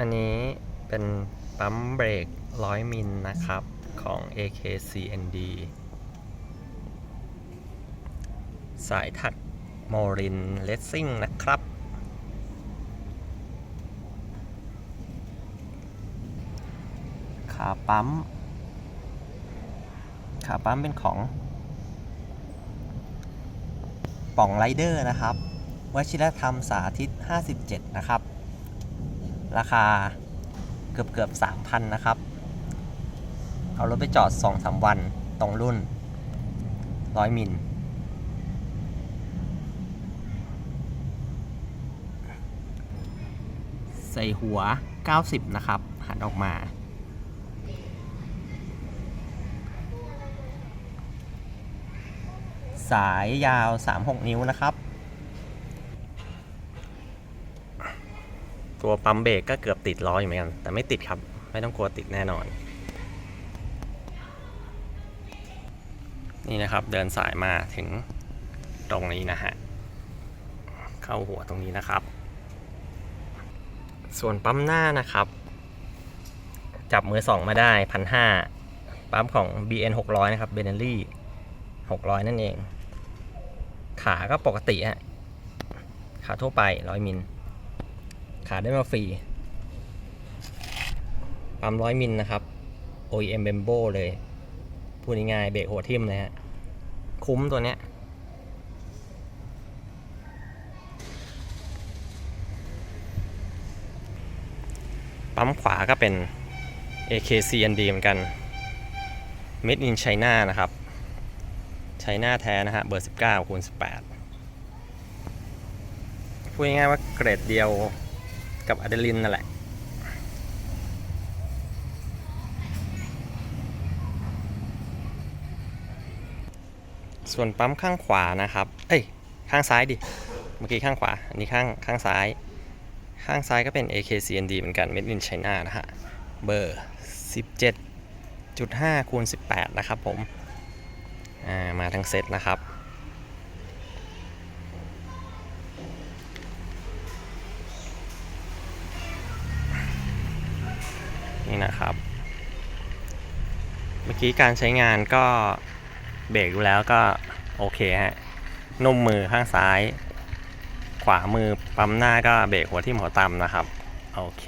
อันนี้เป็นปั๊มเบรก 100 มิลนะครับ ของ AKCND สายถักโมรินเลสซิ่งนะครับ ขาปั๊ม ขาปั๊มเป็นของป่องไรเดอร์นะครับวชิรธรรมสาธิต 57 นะครับ ราคาเกือบเกือบ3,000 นะครับ เอารถไปจอด 2-3 วันตรงรุ่น 100 มิลใส่หัว 90 นะครับ หันออกมา สายยาว 36 นิ้วนะครับ ตัวปั๊มเบรกก็เกือบติดล้ออยู่เหมือนกัน แต่ไม่ติดครับ ไม่ต้องกลัวติดแน่นอน นี่นะครับเดินสายมาถึงตรงนี้นะฮะ เข้าหัวตรงนี้นะครับ ส่วนปั๊มหน้านะครับ จับมือสองมาได้พันห้าปั๊มของ BN 600 นะครับเบเนลลี่600 นั่นเอง ขาก็ปกติฮะ ขาทั่วไป 100 มิล ขาได้มาฟรี ปั๊ม100มิลนะครับ OEM Bembo เลย พูดง่ายๆเบรกหัวทิ่มเลยฮะ คุ้มตัวเนี้ย ปั๊มขวาก็เป็น AKCND เหมือนกัน Made in China นะครับไชน่าแท้นะฮะ เบอร์ 19คูณ18พูดง่ายๆว่าเกรดเดียว กับอะดรีลินนั่นแหละส่วนปั๊มข้างขวานะครับ เอ้ย ข้างซ้ายดิ เมื่อกี้ข้างขวา อันนี้ข้างข้างซ้าย ข้างซ้ายก็เป็น AKCND เหมือนกัน Made in China นะฮะ เบอร์ 17.5คูณ18 นะครับผม อ่า มาทั้งเซตนะครับ นี่นะครับ เมื่อกี้การใช้งานก็เบรกดูแล้วก็โอเคฮะนุ่มมือข้างซ้าย ขวามือปั๊มหน้าก็เบรกหัวทิ่มหัวต่ำนะครับ โอเค